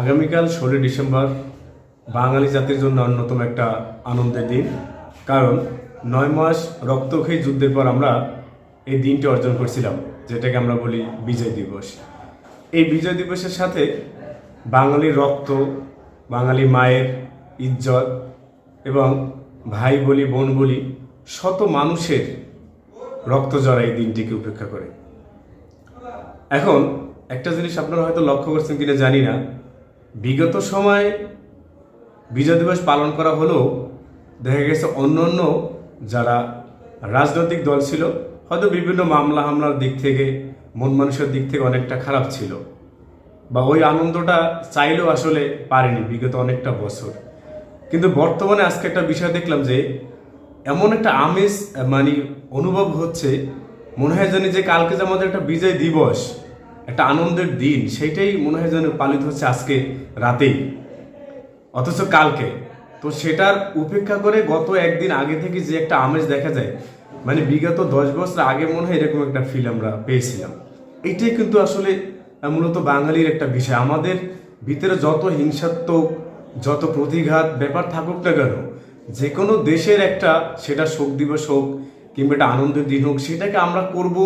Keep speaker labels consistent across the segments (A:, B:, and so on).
A: আগামীকাল ষোলোই ডিসেম্বর বাঙালি জাতির জন্য অন্যতম একটা আনন্দের দিন। কারণ নয় মাস রক্তক্ষয়ী যুদ্ধের পর আমরা এই দিনটি অর্জন করছিলাম, যেটাকে আমরা বলি বিজয় দিবস। এই বিজয় দিবসের সাথে বাঙালির রক্ত, বাঙালি মায়ের ইজ্জত এবং ভাই বলি, বোন বলি, শত মানুষের রক্ত জড়া এই দিনটিকে উপেক্ষা করে। এখন একটা জিনিস আপনারা হয়তো লক্ষ্য করছেন কিনা জানি না বিগত সময়ে বিজয় দিবস পালন করা হলেও দেখা গেছে অন্য অন্য যারা রাজনৈতিক দল ছিল, হয়তো বিভিন্ন মামলা হামলার দিক থেকে, মন মানুষের দিক থেকে অনেকটা খারাপ ছিল। বা ওই আনন্দটা চাইলেও আসলে পারেনি বিগত অনেকটা বছর। কিন্তু বর্তমানে আজকে একটা বিষয় দেখলাম যে, এমন একটা আমেজ মানে অনুভব হচ্ছে, মনে হয় জানি যে কালকে যে আমাদের একটা বিজয় দিবস একটা আনন্দের দিন, সেইটাই মনে হয় যেন পালিত হচ্ছে আজকে রাতেই। অথচ কালকে। তো সেটার উপেক্ষা করে গত একদিন আগে থেকে যে একটা আমেজ দেখা যায় মানে বিগত দশ বছর আগে মনে হয় এরকম একটা ফিল আমরা পেয়েছিলাম। এটাই কিন্তু আসলে মূলত বাঙালির একটা বিষয়। আমাদের ভিতরে যত হিংসাত্মক, যত প্রতিঘাত ব্যাপার থাকুক না কেন যে কোনো দেশের একটা সেটা শোক দিবস হোক কিংবা একটা আনন্দের দিন হোক, সেটাকে আমরা করব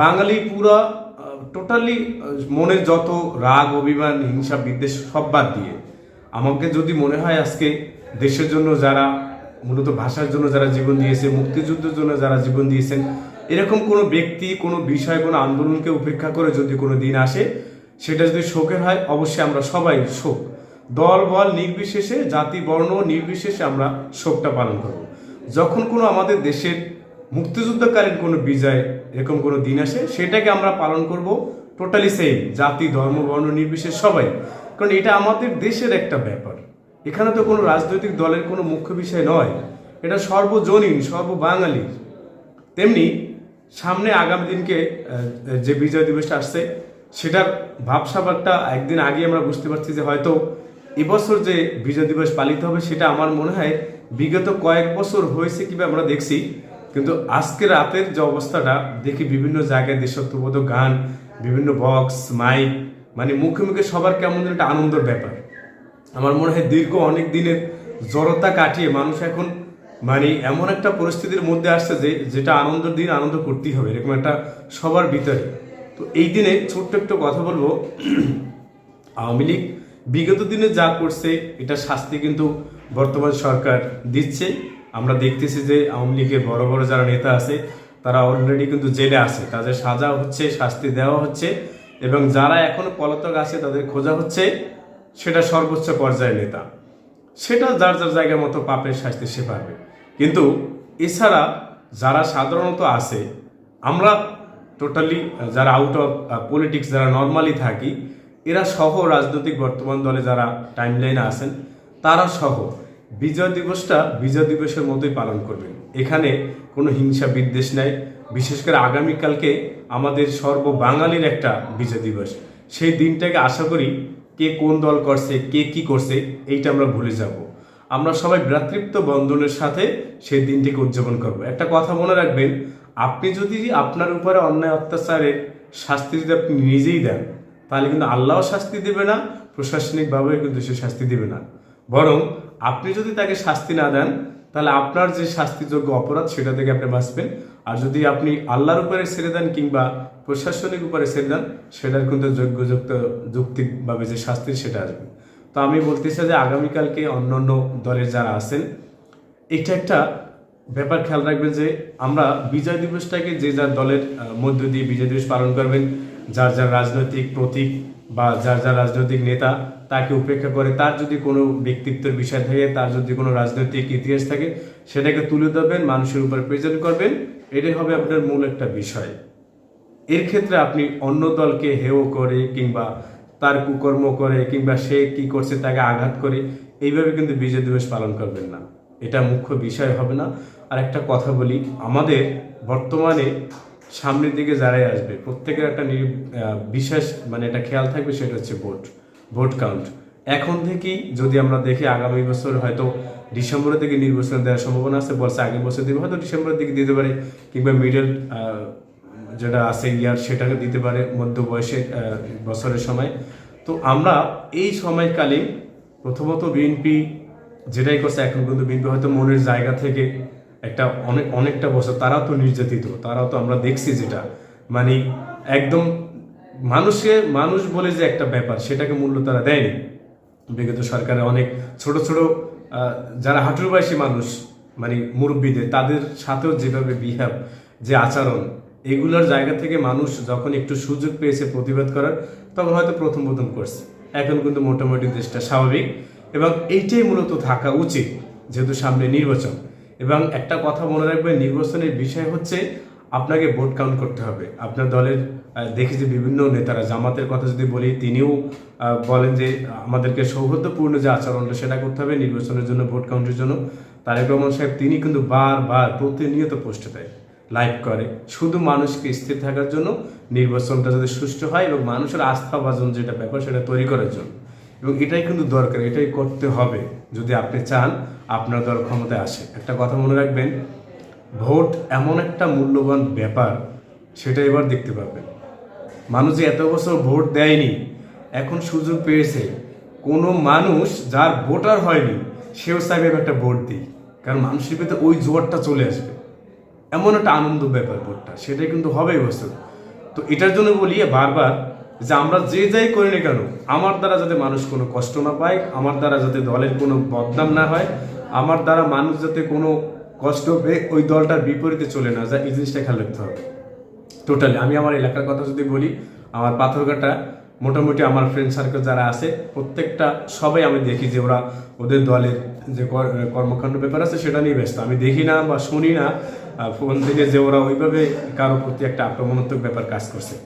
A: বাঙালি পুরা টোটালি মনের যত রাগ, অভিমান, হিংসা, বিদ্বেষ সব বাদ দিয়ে, আমাকে যদি মনে হয় আজকে দেশের জন্য যারা, মূলত ভাষার জন্য যারা জীবন দিয়েছে, মুক্তিযুদ্ধের জন্য যারা জীবন দিয়েছেন, এরকম কোনো ব্যক্তি, কোনো বিষয়, কোনো আন্দোলনকে উপেক্ষা করে যদি কোনো দিন আসে, সেটা যদি শোকের হয়, অবশ্যই আমরা সবাই শোক। দল, বল নির্বিশেষে, জাতি, বর্ণ নির্বিশেষে আমরা শোকটা পালন করব। যখন কোনো আমাদের দেশের মুক্তিযুদ্ধকালীন কোনো বিজয়, এরকম কোনো দিন আসে, সেটাকে আমরা পালন করব টোটালি সেম জাতি, ধর্ম, বর্ণ, নির্বিশেষ সবাই। কারণ এটা আমাদের দেশের একটা ব্যাপার। এখানে তো কোনো রাজনৈতিক দলের কোনো মুখ্য বিষয় নয়। এটা সর্বজনীন সর্ব বাঙালির তেমনি সামনে আগামী দিনকে যে বিজয় দিবসটা আসছে, সেটার ভাবসাবারটা একদিন আগে আমরা বুঝতে পারছি যে হয়তো এবছর যে বিজয় দিবস পালিত হবে, সেটা আমার মনে হয় বিগত কয়েক বছর হয়েছে কিংবা আমরা দেখছি। কিন্তু আজকে রাতের যে অবস্থাটা, দেখি বিভিন্ন জায়গায় দেশত্ববোধক গান, বিভিন্ন বক্স মাইক মানে মুখে মুখে সবার কেমন একটা আনন্দের ব্যাপার। আমার মনে হয় দীর্ঘ অনেক দিনের জড়তা কাটিয়ে মানুষ এখন মানে এমন একটা পরিস্থিতির মধ্যে আসছে যে, যেটা আনন্দের দিন আনন্দ করতেই হবে, এরকম একটা সবার ভিতরে। তো এই দিনে ছোট্ট একটু কথা বলব। আওয়ামী লীগ বিগত দিনে যা করছে, এটা শাস্তি কিন্তু বর্তমান সরকার দিচ্ছে। আমরা দেখতেছি যে আওয়ামী লীগের বড় বড় যারা নেতা আছে, তারা অলরেডি কিন্তু জেলে আছে। তাদের সাজা হচ্ছে, শাস্তি দেওয়া হচ্ছে এবং যারা এখনও পলাতক আছে, তাদের খোঁজা হচ্ছে সেটা সর্বোচ্চ পর্যায়ের নেতা। সেটা যার যার জায়গা মতো পাপের শাস্তি সে পাবে। কিন্তু এছাড়া যারা সাধারণত আছে, আমরা টোটালি যারা আউট অফ পলিটিক্স যারা নর্মালি থাকি, এরা সহ রাজনৈতিক বর্তমান দলে যারা টাইম লাইনে আছেন, তারা সহ। বিজয় দিবসটা বিজয় দিবসের মতোই পালন করবেন। এখানে কোনো হিংসা বিদ্বেষ নাই। বিশেষ করে আগামীকালকে আমাদের সর্ব বাঙালির একটা বিজয় দিবস। সেই দিনটাকে আশা করি কে কোন দল করছে, কে কি করছে, এইটা আমরা ভুলে যাব। আমরা সবাই ভ্রাতৃত্ব বন্ধনের সাথে সেই দিনটিকে উদযাপন করব। একটা কথা মনে রাখবেন, আপনি যদি আপনার উপরে অন্যায় অত্যাচারের শাস্তি যদি আপনি নিজেই দেন, তাহলে কিন্তু আল্লাহ শাস্তি দেবে না, প্রশাসনিকভাবে কিন্তু সে শাস্তি দেবে না। বরং আপনি যদি তাকে শাস্তি না দেন, তাহলে আপনার যে শাস্তিযোগ্য অপরাধ, সেটা থেকে আপনি বাঁচবেন। আর যদি আপনি আল্লাহর উপরে ছেড়ে দেন কিংবা প্রশাসনিক উপরে ছেড়ে দেন, সেটার কিন্তু যোগ্যযুক্ত যৌক্তিকভাবে যে শাস্তি, সেটা আসবে। তো আমি বলতে চাই যে আগামীকালকে অন্য অন্য দলের যারা আছেন, এটা একটা ব্যাপার খেয়াল রাখবেন যে আমরা বিজয় দিবসটাকে যে যার দলের মধ্য দিয়ে বিজয় দিবস পালন করবেন, যার যার রাজনৈতিক প্রতীক বা যার যার রাজনৈতিক নেতা তাকে উপেক্ষা করে তার যদি কোনো ব্যক্তিত্বের বিষয় থাকে, তার যদি কোনো রাজনৈতিক ইতিহাস থাকে, সেটাকে তুলে ধরবেন, মানুষের উপর প্রেজেন্ট করবেন, এটাই হবে আপনার মূল একটা বিষয়। এর ক্ষেত্রে আপনি অন্য দলকে হেয় করে কিংবা তার কুকর্ম করে কিংবা সে কি করছে তাকে আঘাত করে, এইভাবে কিন্তু বিজয় দিবস পালন করবেন না। এটা মুখ্য বিষয় হবে না। আর একটা কথা বলি, আমাদের বর্তমানে সামনের দিকে যারাই আসবে, প্রত্যেকের একটা বিশেষ মানে একটা খেয়াল থাকবে, সেটা হচ্ছে ভোট। ভোট কাউন্ট এখন থেকেই যদি আমরা দেখি আগামী বছর হয়তো ডিসেম্বরের দিকে নির্বাচন দেওয়ার সম্ভাবনা আছে, বলছে আগের বছর দিবে, হয়তো ডিসেম্বরের দিকে দিতে পারে, কিংবা মিডল যেটা আছে ইয়ার সেটাকে দিতে পারে মধ্য বয়সে বছরের সময়। তো আমরা এই সময়কালে প্রথমত বিএনপি যেটাই করছে, এখন কিন্তু বিএনপি হয়তো মনের জায়গা থেকে একটা অনেক, অনেকটা বছর তারাও তো নির্যাতিত, তারাও তো আমরা দেখছি যেটা। মানে একদম মানুষকে, মানুষ বলে যে একটা ব্যাপার, সেটাকে মূল্য তারা দেয়নি। বিগত সরকারের অনেক ছোট ছোট যারা হাঁটুর বয়সী মানুষ মানে মুরব্বীদের, তাদের সাথেও যেভাবে বিহেভ যে আচরণ, এগুলোর জায়গা থেকে মানুষ যখন একটু সুযোগ পেয়েছে প্রতিবাদ করার, তখন হয়তো প্রথম প্রথম করছে। এখন কিন্তু মোটামুটি দেশটা স্বাভাবিক এবং এইটাই মূলত থাকা উচিত, যেহেতু সামনে নির্বাচন। এবং একটা কথা মনে রাখবেন, নির্বাচনের বিষয় হচ্ছে আপনাকে ভোট কাউন্ট করতে হবে। আপনার দলের দেখি যে বিভিন্ন নেতারা, জামাতের কথা যদি বলি, তিনিও বলেন যে আমাদেরকে সৌহার্দ্যপূর্ণ যে আচরণটা সেটা করতে হবে, নির্বাচনের জন্য ভোট কাউন্টের জন্য। তারেক রহমান সাহেব, তিনি কিন্তু বারবার প্রতিনিয়ত পোস্ট দেয় লাইভ করে। শুধু মানুষকে স্থির থাকার জন্য নির্বাচনটা যাতে সুষ্ঠু হয় এবং মানুষের আস্থা বাজন যেটা ব্যাপার, সেটা তৈরি করার জন্য। এবং এটাই কিন্তু দরকার, এটাই করতে হবে। যদি আপনি চান, আপনার দল ক্ষমতায় আসে। একটা কথা মনে রাখবেন ভোট এমন একটা মূল্যবান ব্যাপার, সেটা এবার দেখতে পাবেন মানুষ যে এত বছর ভোট দেয়নি, এখন সুযোগ পেয়েছে। কোনো মানুষ যার ভোটার হয়নি, সেও চাইবে একটা ভোট দিই কারণ মানুষের ভিতরে ওই জোয়ারটা চলে আসবে। এমন একটা আনন্দ ব্যাপার ভোটটা, সেটাই কিন্তু হবেই বস্তু তো এটার জন্য বলি বারবার যে আমরা যে যাই করি না কেন, আমার দ্বারা যাতে মানুষ কোনো কষ্ট না পায়, আমার দ্বারা যাতে দলের কোনো বদনাম না হয়, আমার দ্বারা মানুষ যাতে কোনো কষ্ট পেয়ে ওই দলটার বিপরীতে চলে না যায় এই জিনিসটা খেয়াল রাখতে হবে। টোটালি আমি আমার এলাকার কথা যদি বলি, আমার পাথরঘাটা, মোটামুটি আমার ফ্রেন্ড সার্কেল যারা আছে, প্রত্যেকটা সবাই আমি দেখি যে ওরা ওদের দলের যে কর- কর্মকাণ্ড ব্যাপার আছে, সেটা নিয়ে ব্যস্ত। আমি দেখি না বা শুনি না ফোন থেকে যে ওরা ওইভাবে কারোর প্রতি একটা আক্রমণাত্মক ব্যাপার কাজ করছে।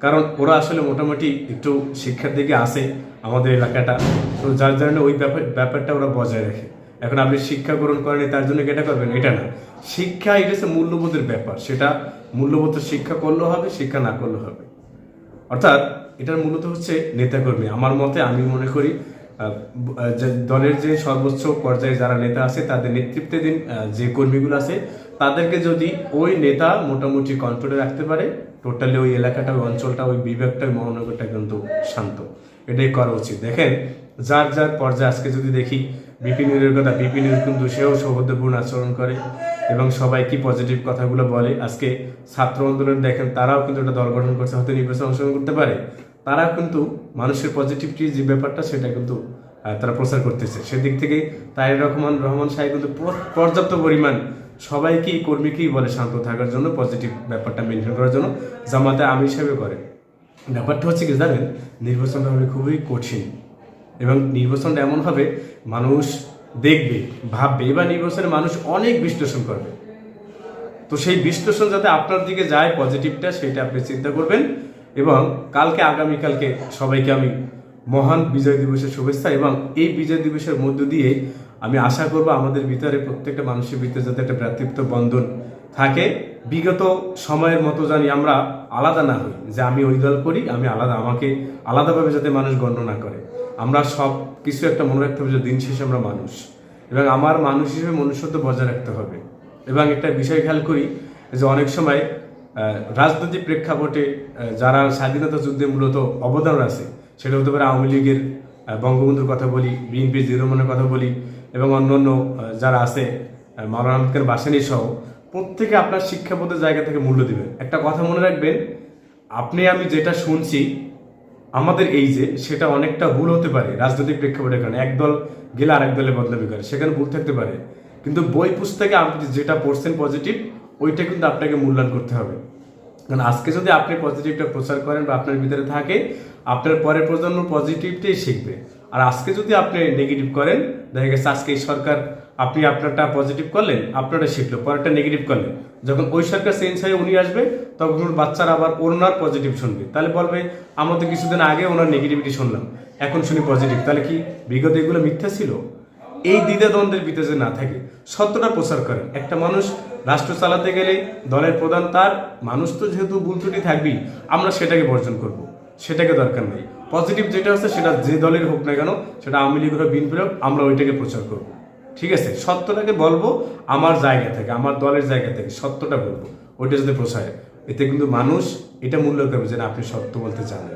A: কারণ ওরা আসলে মোটামুটি একটু শিক্ষার দিকে আসে আমাদের এলাকাটা, তো যার জন্য ওই ব্যাপার, ব্যাপারটা ওরা বজায় রাখে। এখন আপনি শিক্ষা গ্রহণ করেন তার জন্য এটা করবেন? এটা না। শিক্ষা, এটা হচ্ছে মূল্যবোধের ব্যাপার। সেটা মূল্যবোধ শিক্ষা করলেও হবে, শিক্ষা না করলেও হবে। অর্থাৎ এটার মূলত হচ্ছে নেতাকর্মী। আমার মতে, আমি মনে করি দলের যে সর্বোচ্চ পর্যায়ে যারা নেতা আছে, তাদের নেতৃত্বে দিন যে কর্মীগুলো আছে, তাদেরকে যদি ওই নেতা মোটামুটি কন্ট্রোলে রাখতে পারে, টোটালি ওই এলাকাটা, ওই অঞ্চলটা, ওই বিভাগটা, ওই মহানগরটা কিন্তু শান্ত। এটাই করা উচিত। দেখেন, যার যার পর্যায়ে আজকে যদি দেখি বিপিনের কথা বিপিনের কিন্তু সেও সৌহার্দ্যপূর্ণ আচরণ করে এবং সবাই কি পজিটিভ কথাগুলো বলে। আজকে ছাত্র আন্দোলন দেখেন তারাও কিন্তু একটা দল গঠন করছে, হয়তো নির্বাচন অংশগ্রহণ করতে পারে। তারা কিন্তু মানুষের পজিটিভিটি যে ব্যাপারটা সেটা কিন্তু তারা প্রচার করতেছে। সেদিক থেকে তাইর রহমান রহমান সাহেব কিন্তু পর্যাপ্ত পরিমাণ সবাইকেই কর্মীকেই বলে শান্ত থাকার জন্য পজিটিভ ব্যাপারটা মেনটেন করার জন্য জামাতে আমি হিসেবে করে। ব্যাপারটা হচ্ছে কি জানেন নির্বাচনটা হবে খুবই কঠিন। এবং নির্বাচনটা এমন হবে, মানুষ দেখবে, ভাববে, এবার নির্বাচনে মানুষ অনেক বিশ্লেষণ করবে। তো সেই বিশ্লেষণ যাতে আপনার দিকে যায় পজিটিভটা সেটা আপনি চিন্তা করবেন এবং কালকে, আগামীকালকে সবাইকে আমি মহান বিজয় দিবসের শুভেচ্ছা এবং এই বিজয় দিবসের মধ্য দিয়ে আমি আশা করব আমাদের ভিতরে প্রত্যেকটা মানুষের ভিতরে যাতে একটা ভ্রাতৃত্ব বন্ধন থাকে। বিগত সময়ের মতো জানি আমরা আলাদা না হই, যে আমি ওই দল করি, আমি আলাদা, আমাকে আলাদাভাবে যাতে মানুষ গণ্য না করে। আমরা সব কিছু একটা মনে রাখতে হবে যে দিন শেষে আমরা মানুষ। এবং আমার মানুষ হিসেবে মনুষ্যত্ব বজায় রাখতে হবে। এবং একটা বিষয় খেয়াল করি যে অনেক সময় রাজনৈতিক প্রেক্ষাপটে যারা স্বাধীনতা যুদ্ধে মূলত অবদান আছে সেটা হতে পারে আওয়ামী লীগের বঙ্গবন্ধুর কথা বলি বিএনপি জিরোমানের কথা বলি এবং অন্যান্য আহ, যারা আছে মাওলানা আহমদকের বাসানি সহ প্রত্যেকে আপনার শিক্ষাবোধের জায়গা থেকে মূল্য দিবেন। একটা কথা মনে রাখবেন আপনি আমি যেটা শুনছি আমাদের এই যে সেটা অনেকটা ভুল হতে পারে রাজনৈতিক প্রেক্ষাপটের কারণে একদল গেলে আরেক দলে বদলামি করে, সেখানে ভুল থাকতে পারে। কিন্তু বই পুস্তকে আপনি যেটা পড়ছেন পজিটিভ ওইটা কিন্তু আপনাকে মূল্যায়ন করতে হবে। কারণ আজকে যদি আপনি পজিটিভটা প্রচার করেন বা আপনার ভিতরে থাকে, আপনার পরের প্রজন্ম পজিটিভটাই শিখবে। আর আজকে যদি আপনি নেগেটিভ করেন, দেখা গেছে আজকে এই সরকার আপনি আপনারটা পজিটিভ করলেন, আপনারটা শিখলো, পরেরটা নেগেটিভ করলেন। যখন ওই সরকার চেঞ্জ হয়ে উনি আসবে, তখন ওর বাচ্চারা আবার ওনার পজিটিভ শুনবে। তাহলে বলবে, আমরা তো কিছুদিন আগে ওনার নেগেটিভিটি শুনলাম, এখন শুনি পজিটিভ তাহলে কি বিগত এগুলো মিথ্যা ছিল? এই দ্বিধাদ্বন্দ্বের ভিতরে না থাকে, সত্যটা প্রচার করেন। একটা মানুষ রাষ্ট্র চালাতে গেলে দলের প্রধান তার, মানুষ তো যেহেতু ভুল ত্রুটি থাকবেই, আমরা সেটাকে বর্জন করব। সেটাকে দরকার নেই। পজিটিভ যেটা আছে সেটা যে দলের হোক না কেন, সেটা আওয়ামী লীগের হোক, বিএনপির হোক, আমরা ওইটাকে প্রচার করব। ঠিক আছে, সত্যটাকে বলব আমার জায়গা থেকে, আমার দলের জায়গা থেকে, সত্যটা বলব। ওইটা যদি প্রসারে এতে কিন্তু মানুষ এটা মূল্য করবে যে আপনি সত্য বলতে জানেন